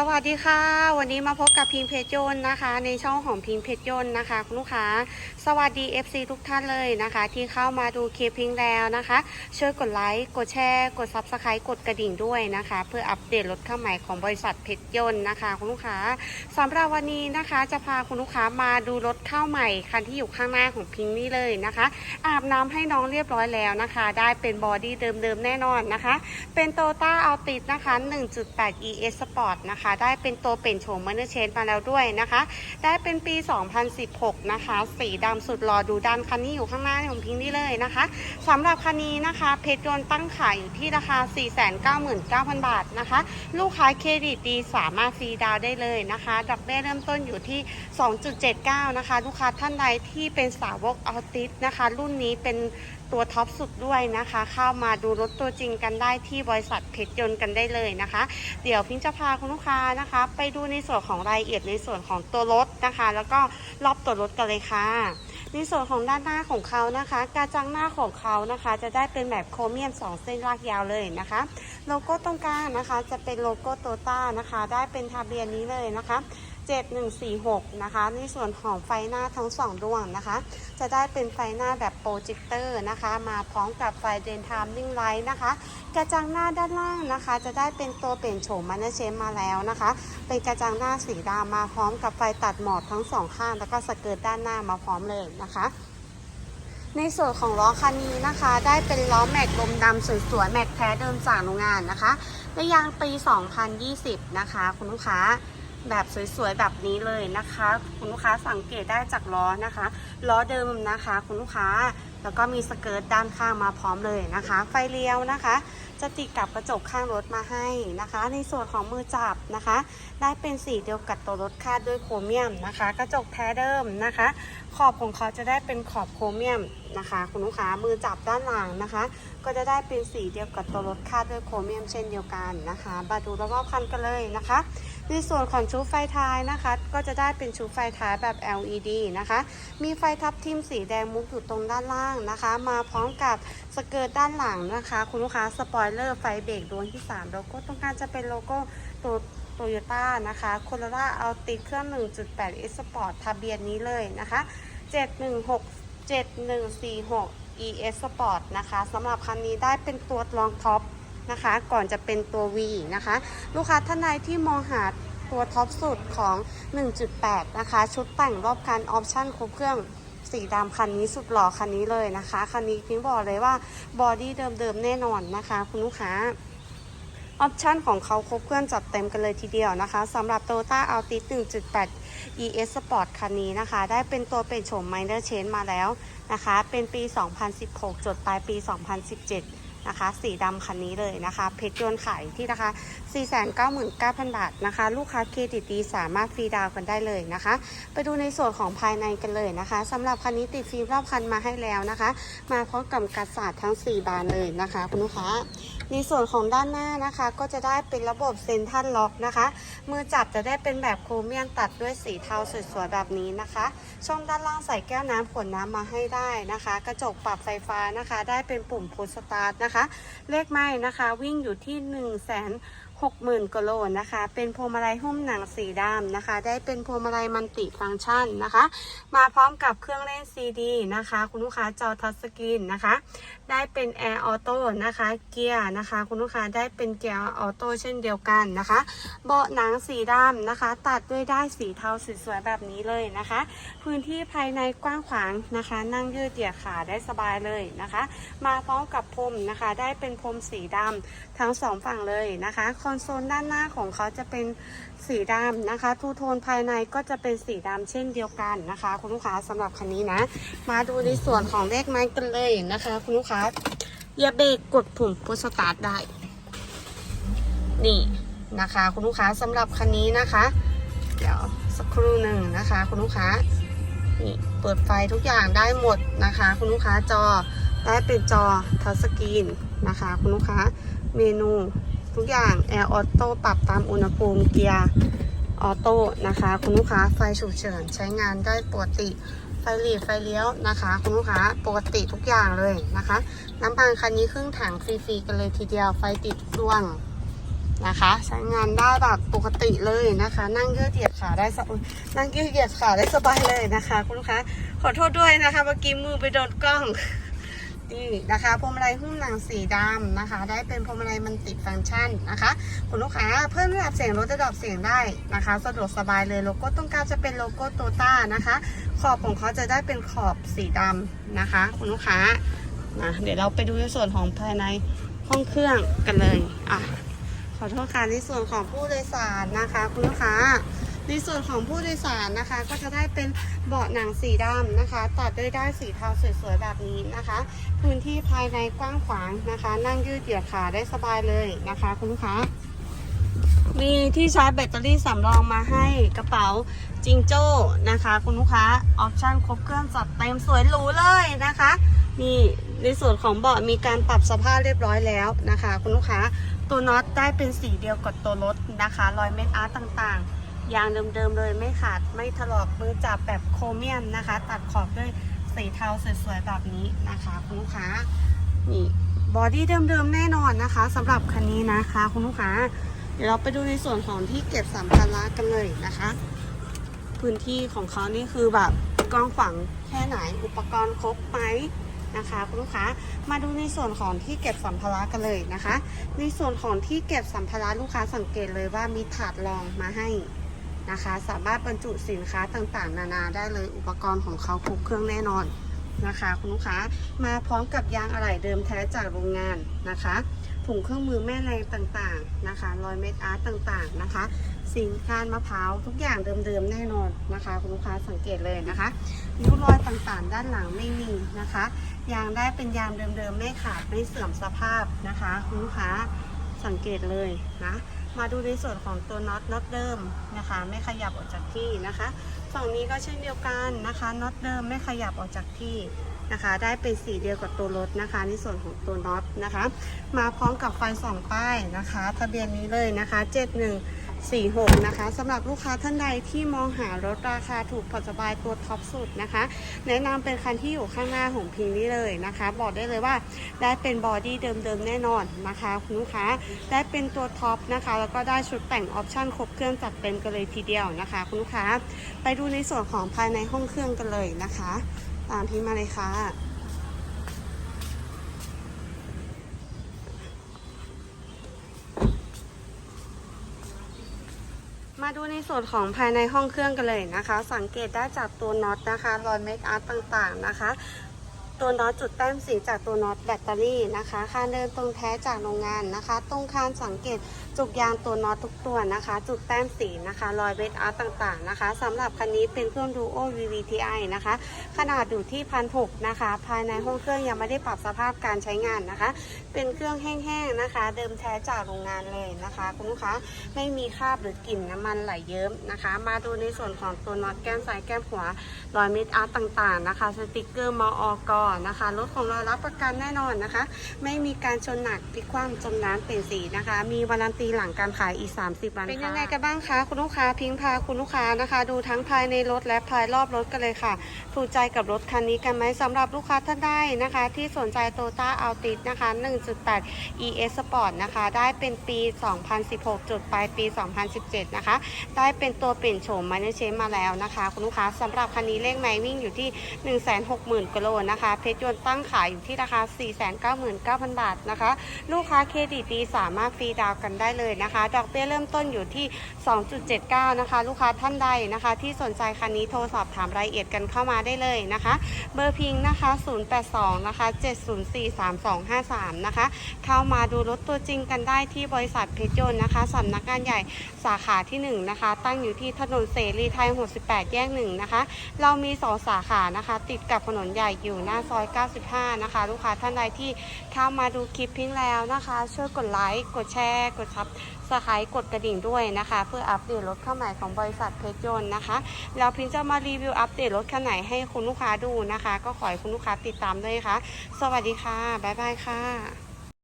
สวัสดีค่ะ วันนี้มาพบกับพิงเพจยนต์นะคะ ในช่องของพิงเพจยนต์นะคะคุณลูกค้า สวัสดี FC ทุกท่านเลยนะคะ ที่เข้ามาดูคลิปพิงแล้วนะคะ ช่วยกดไลค์กดแชร์ กด Subscribe กดกระดิ่งด้วยนะคะ เพื่ออัปเดตรถเข้าใหม่ของบริษัทเพจยนต์นะคะคุณลูกค้าสำหรับวันนี้นะคะจะพาคุณลูกค้ามาดูรถเข้าใหม่คันที่อยู่ข้างหน้าของพิงนี่เลยนะคะ อาบน้ำให้น้องเรียบร้อยแล้วนะคะ ได้เป็นบอดี้เดิมๆแน่นอนนะคะ เป็นโตต้าเอาติดนะคะ 1.8 ES Sport นะคะได้เป็นตัวเปลี่ยนโฉมเมอร์เชนมาแล้วด้วยนะคะ ได้เป็นปี 2016 นะคะ สีดำสุดหล่อดูดันคันนี้อยู่ข้างหน้าของพิงค์นี่เลยนะคะสำหรับคันนี้นะคะเพชรยนต์ตั้งขายอยู่ที่ราคา 499,000 บาทนะคะ ลูกค้าเครดิตดีสามารถฟรีดาวได้เลยนะคะดอกเบี้ยเริ่มต้นอยู่ที่ 2.79 นะคะ ลูกค้าท่านใดที่เป็นสาวกออติสนะคะ รุ่นนี้เป็นตัวท็อปสุดด้วยนะคะ เข้ามาดูรถตัวจริงกันได้ที่บริษัทเพชรยนต์กันได้เลยนะคะ เดี๋ยวพิงจะพาคุณลูกค้านะคะ ไปดูในส่วนของรายละเอียดในส่วนของตัวรถนะคะ แล้วก็รอบตัวรถกันเลยค่ะ ในส่วนของด้านหน้าของเขานะคะ กระจังหน้าของเขานะคะ จะได้เป็นแบบโครเมียม 2 เส้นลากยาวเลยนะคะ โลโก้ตรงกลางนะคะ จะเป็นโลโก้โตต้านะคะ ได้เป็นทะเบียนนี้เลยนะคะ 7146 นะคะ ในส่วนของไฟหน้าทั้งสองดวงนะคะ จะได้เป็นไฟหน้าแบบโปรเจคเตอร์นะคะ มาพร้อมกับไฟเดนไทม์นิ่งไลท์นะคะ กระจังหน้าด้านล่างนะคะ จะได้เป็นตัวเปลี่ยนโฉมมันเชมมาแล้วนะคะ เป็นกระจังหน้าสีดำมาพร้อมกับไฟตัดหมอกทั้งสองข้าง แล้วก็สเกิร์ตด้านหน้ามาพร้อมเลยนะคะในส่วนของล้อคันนี้นะคะ ได้เป็นล้อแม็กลมดำสวยๆแม็กแท้เดิมจากโรงงานนะคะในยางปี 2020 นะคะ คุณลูกค้า แบบสวยๆแบบนี้เลยนะคะ คุณลูกค้าสังเกตได้จากล้อนะคะ ล้อเดิมนะคะ คุณลูกค้าแล้วก็มีสเกิร์ตด้านข้างมาพร้อมเลยนะคะ ไฟเลี้ยวนะคะ จะติดกับกระจกข้างรถมาให้นะคะ ในส่วนของมือจับนะคะ ได้เป็นสีเดียวกับตัวรถคาดด้วยโครเมียมนะคะ กระจกแท้เดิมนะคะ ขอบของเขาจะได้เป็นขอบโครเมียมนะคะ คุณลูกค้ามือจับด้านหลังนะคะ ก็จะได้เป็นสีเดียวกับตัวรถคาดด้วยโครเมียมเช่นเดียวกันนะคะมาดูรอบๆคันกันเลยนะคะ ในส่วนของชุดไฟท้ายนะคะ ก็จะได้เป็นชุดไฟท้ายแบบ LED นะคะ มีไฟทับทิมสีแดงมุกอยู่ตรงด้านล่างนะคะ มาพร้อมกับสเกิร์ตด้านหลังนะคะ คุณลูกค้าสปอยเลอร์ไฟเบรกดวงที่ 3 โลโก้ตรงกลางจะเป็นโลโก้ตัวโตโยต้านะคะโคโรล่าเอาติดเครื่อง 1.8 S Sport ทะเบียนนี้เลยนะคะ 716 7146 ES Sport นะคะสำหรับคันนี้ได้เป็นตัวรองท็อป นะคะ ก่อนจะเป็นตัว V นะคะ ลูกค้าท่านใดที่มองหาตัวท็อปสุดของ 1.8 นะคะ ชุดแต่งรอบคันออปชั่นครบเครื่องสีดำคันนี้สุดหล่อคันนี้เลยนะคะ คันนี้พิงบอกเลยว่าบอดี้เดิมๆแน่นอนนะคะ คุณลูกค้าออปชันของเขาครบเครื่องจัดเต็มกันเลยทีเดียวนะคะสำหรับ Toyota Altis 1.8 ES Sport คันนี้นะคะ ได้เป็นตัวเป็นโฉม Minor Change มาแล้วนะคะ เป็นปี 2016 จดปลายปี 2017 นะคะ สีดำคันนี้เลยนะคะ เพชรยนต์ขายที่ราคา 499,000 บาทนะคะ ลูกค้าเครดิตดีสามารถฟรีดาวน์กันได้เลยนะคะ ไปดูในส่วนของภายในกันเลยนะคะสำหรับคันนี้ติดฟิล์มรอบคันมาให้แล้วนะคะ มาพร้อมกับกระสาดทั้ง 4 บานเลยนะคะ คุณลูกค้า ในส่วนของด้านหน้านะคะ ก็จะได้เป็นระบบเซนทันล็อกนะคะ มือจับจะได้เป็นแบบโครเมียมตัดด้วยสีเทาสวยๆแบบนี้นะคะ ช่องด้านล่างใส่แก้วน้ำขวดน้ำมาให้ได้นะคะ กระจกปรับไฟฟ้านะคะ ได้เป็นปุ่มพุชสตาร์ทนะคะ เลขไม้นะคะ วิ่งอยู่ที่1นึ่งแส นหกหมื่นกิโลนะคะ เป็นพวงมาลัยหุ้มหนังสีดำนะคะ ได้เป็นพวงมาลัยมันติฟังก์ชันนะคะ มาพร้อมกับเครื่องเล่นซีดีนะคะ คุณลูกค้าจอทัชสกรีนนะคะ ได้เป็นแอร์ออโต้นะคะ เกียร์นะคะ คุณลูกค้าได้เป็นเกียร์ออโต้เช่นเดียวกันนะคะ เบาะหนังสีดำนะคะ ตัดด้วยได้ายสีเทาสวยๆแบบนี้เลยนะคะ พื้นที่ภายในกว้างขวางนะคะ นั่งยืดเหยียดขาได้สบายเลยนะคะ มาพร้อมกับพรมนะคะ ได้เป็นพรมสีดำทั้งสองฝั่งเลยนะคะอนโซลด้านหน้าของเขาจะเป็นสีดำนะคะ ทูโทนภายในก็จะเป็นสีดำเช่นเดียวกันนะคะ คุณลูกค้าสำหรับคันนี้นะ มาดูในส่วนของเลขไม้กันเลยนะคะ คุณลูกค้าอย่าเบรกกดปุ่มพุชสตาร์ทได้ นี่นะคะ คุณลูกค้าสำหรับคันนี้นะคะ เดี๋ยวสักครู่หนึ่งนะคะ คุณลูกค้านี่เปิดไฟทุกอย่างได้หมดนะคะ คุณลูกค้าจอได้เป็นจอทัชสกรีนนะคะ คุณลูกค้าเมนู ทุกอย่างแอร์ออโต้ปรับตามอุณหภูมิเกียร์ออโต้นะคะ คุณลูกค้าไฟฉุกเฉินใช้งานได้ปกติไฟหลีดไฟเลี้ยวนะคะ คุณลูกค้าปกติทุกอย่างเลยนะคะ น้ำมันคันนี้ครึ่งถังฟรีๆกันเลยทีเดียวไฟติดทุกดวงนะคะ ใช้งานได้แบบปกติเลยนะคะ นั่งยืดเหยียดขาได้สบนั่งยืดเหยียดขาได้สบายเลยนะคะ คุณลูกค้าขอโทษด้วยนะคะเมื่อกี้มือไปโดนกล้อง นี่นะคะพวงมาลัยหุ้มหนังสีดำนะคะ ได้เป็นพวงมาลัยมันติดฟังก์ชันนะคะคุณลูกค้าเพิ่มระดับเสียงลดระดับเสียงได้นะคะ สะดวกสบายเลยโลโก้ต้องการจะเป็นโลโก้โตต้านะคะ ขอบของเขาจะได้เป็นขอบสีดำนะคะ คุณลูกค้านะเดี๋ยวเราไปดูในส่วนของภายในห้องเครื่องกันเลยอะขอโทษค่ะในส่วนของผู้โดยสารนะคะ คุณลูกค้า ในส่วนของผู้โดยสารนะคะ ก็จะได้เป็นเบาะหนังสีดำนะคะ ตัดด้วยด้านสีเทาสวยๆแบบนี้นะคะ พื้นที่ภายในกว้างขวางนะคะ นั่งยืดเหยียดขาได้สบายเลยนะคะคุณลูกค้ามีที่ชาร์จแบตเตอรี่สำรองมาให้กระเป๋าจิงโจ้นะคะ คุณลูกค้าออปชั่นครบเครื่องจัดเต็มสวยหรูเลยนะคะนี่ในส่วนของเบาะมีการปรับสภาพเรียบร้อยแล้วนะคะ คุณลูกค้าตัวน็อตได้เป็นสีเดียวกับตัวรถนะคะรอยเม็ดอาร์ตต่างๆ ยางเดิมๆเลยไม่ขาดไม่ถลอกมือจับแบบโครเมียมนะคะ ตัดขอบด้วยสีเทาสวยๆแบบนี้นะคะคุณลูกค้านี่บอดี้เดิมๆแน่นอนนะคะสำหรับคันนี้นะคะคุณลูกค้า เดี๋ยวเราไปดูในส่วนของที่เก็บสัมภาระกันเลยนะคะ พื้นที่ของเขานี่คือแบบกว้างขวางแค่ไหนอุปกรณ์ครบไหมนะคะคุณลูกค้ามาดูในส่วนของที่เก็บสัมภาระกันเลยนะคะ ในส่วนของที่เก็บสัมภาระลูกค้าสังเกตเลยว่ามีถาดรองมาให้ นะคะ สามารถบรรจุสินค้าต่างๆ นานาได้เลยอุปกรณ์ของเขาครบเครื่องแน่นอนนะคะ คุณลูกค้ามาพร้อมกับยางอะไหล่เดิมแท้จากโรงงานนะคะถุงเครื่องมือแม่แรงต่างๆนะคะรอยเม็ดอาร์ตต่างๆนะคะ สินค้ามะพร้าวทุกอย่างเดิมๆแน่นอนนะคะ คุณลูกค้าสังเกตเลยนะคะริ้วรอยต่างๆ ด้านหลังไม่มีนะคะยางได้เป็นยางเดิมๆไม่ขาดไม่เสื่อมสภาพนะคะ คุณลูกค้าสังเกตเลยนะ มาดูในส่วนของตัวน็อตน็อตเดิมนะคะ ไม่ขยับออกจากที่นะคะฝั่งนี้ก็เช่นเดียวกันนะคะน็อตเดิมไม่ขยับออกจากที่นะคะ ได้เป็นสีเดียวกับตัวรถนะคะ ในส่วนของตัวน็อตนะคะ มาพร้อมกับไฟสองป้ายนะคะ ทะเบียนนี้เลยนะคะ 46 นะคะสำหรับลูกค้าท่านใดที่มองหารถราคาถูกผ่อนสบายตัวท็อปสุดนะคะ แนะนำเป็นคันที่อยู่ข้างหน้าของพิงนี้เลยนะคะ บอกได้เลยว่าได้เป็นบอดี้เดิมๆแน่นอนนะคะคุณลูกค้าได้เป็นตัวท็อปนะคะ แล้วก็ได้ชุดแต่งออปชั่นครบเครื่องจัดเต็มกันเลยทีเดียวนะคะ คุณลูกค้า ไปดูในส่วนของภายในห้องเครื่องกันเลยนะคะ ตามพี่มาเลยค่ะ มาดูในส่วนของภายในห้องเครื่องกันเลยนะคะ สังเกตได้จากตัวน็อตนะคะ รอยเมคอาร์ตต่างๆนะคะ ตัวน็อตจุดแต้มสีจากตัวน็อตแบตเตอรี่นะคะคานเดินตรงแท้จากโรงงานนะคะ ตรงคานสังเกต จุกยางตัวน็อตทุกตัวนะคะ จุดแต้มสีนะคะรอยเบสอาร์ตต่างๆนะคะสำหรับคันนี้เป็นเครื่องดูโอ VVTi นะคะ ขนาดอยู่ที่พันหกนะคะ ภายในห้องเครื่องยังไม่ได้ปรับสภาพการใช้งานนะคะ เป็นเครื่องแห้งๆนะคะ เดิมแท้จากโรงงานเลยนะคะคุณลูกค้าไม่มีคราบหรือกลิ่นน้ำมันไหลเยิ้มนะคะ มาดูในส่วนของตัวน็อตแก้มซ้ายแก้มขวารอยเม็ดอาร์ตต่างๆนะคะ สติกเกอร์มออกนะคะรถของเรารับประกันแน่นอนนะคะ ไม่มีการชนหนักพลิกคว่ำจมน้ำเปลี่ยนสีนะคะ มีวารันตีหลังการขายอีก 30 วันเป็นยังไงกันบ้างคะ คุณลูกค้าพิงพาคุณลูกค้านะคะ ดูทั้งภายในรถและภายรอบรถกันเลยค่ะ ถูกใจกับรถคันนี้กันไหมสำหรับลูกค้าท่านใดนะคะ ที่สนใจโตต้าอัลติสนะคะ 1.8 ES Sport นะคะ ได้เป็นปี 2016 จุดปลายปี 2017 นะคะ ได้เป็นตัวเปลี่ยนโฉมมาเนเชนมาแล้วนะคะ คุณลูกค้าสำหรับคันนี้เลขไมล์วิ่งอยู่ที่ 160,000กิโลนะคะ เพชรยนต์ตั้งขายอยู่ที่ราคา 499,000 บาทนะคะ ลูกค้าเครดิตดีสามารถฟรีดาวน์กันได้เลยนะคะ ดอกเบี้ยเริ่มต้นอยู่ที่ 2.79 นะคะ ลูกค้าท่านใดนะคะ ที่สนใจคันนี้โทรสอบถามรายละเอียดกันเข้ามาได้เลยนะคะ เบอร์พิงนะคะ 082 นะคะ 704 3253 นะคะ เข้ามาดูรถตัวจริงกันได้ที่บริษัทเพชรยนต์นะคะสำนักงานใหญ่สาขาที่ 1 นะคะ ตั้งอยู่ที่ถนนเสรีไทย 68 แยก 1 นะคะ เรามี 2 สาขานะคะ ติดกับถนนใหญ่อยู่หน้าซอย 95 นะคะ ลูกค้าท่านใดที่เข้ามาดูคลิปพิงแล้วนะคะ ช่วยกดไลค์ กดแชร์ กดซับสไครต์กดกระดิ่งด้วยนะคะ เพื่ออัปเดตรถเข้าใหม่ของบริษัทเพชรยนต์นะคะแล้วพิงจะมารีวิวอัปเดตรถคันไหนให้คุณลูกค้าดูนะคะ ก็ขอให้คุณลูกค้าติดตามด้วยค่ะ สวัสดีค่ะ บ๊ายบายค่ะ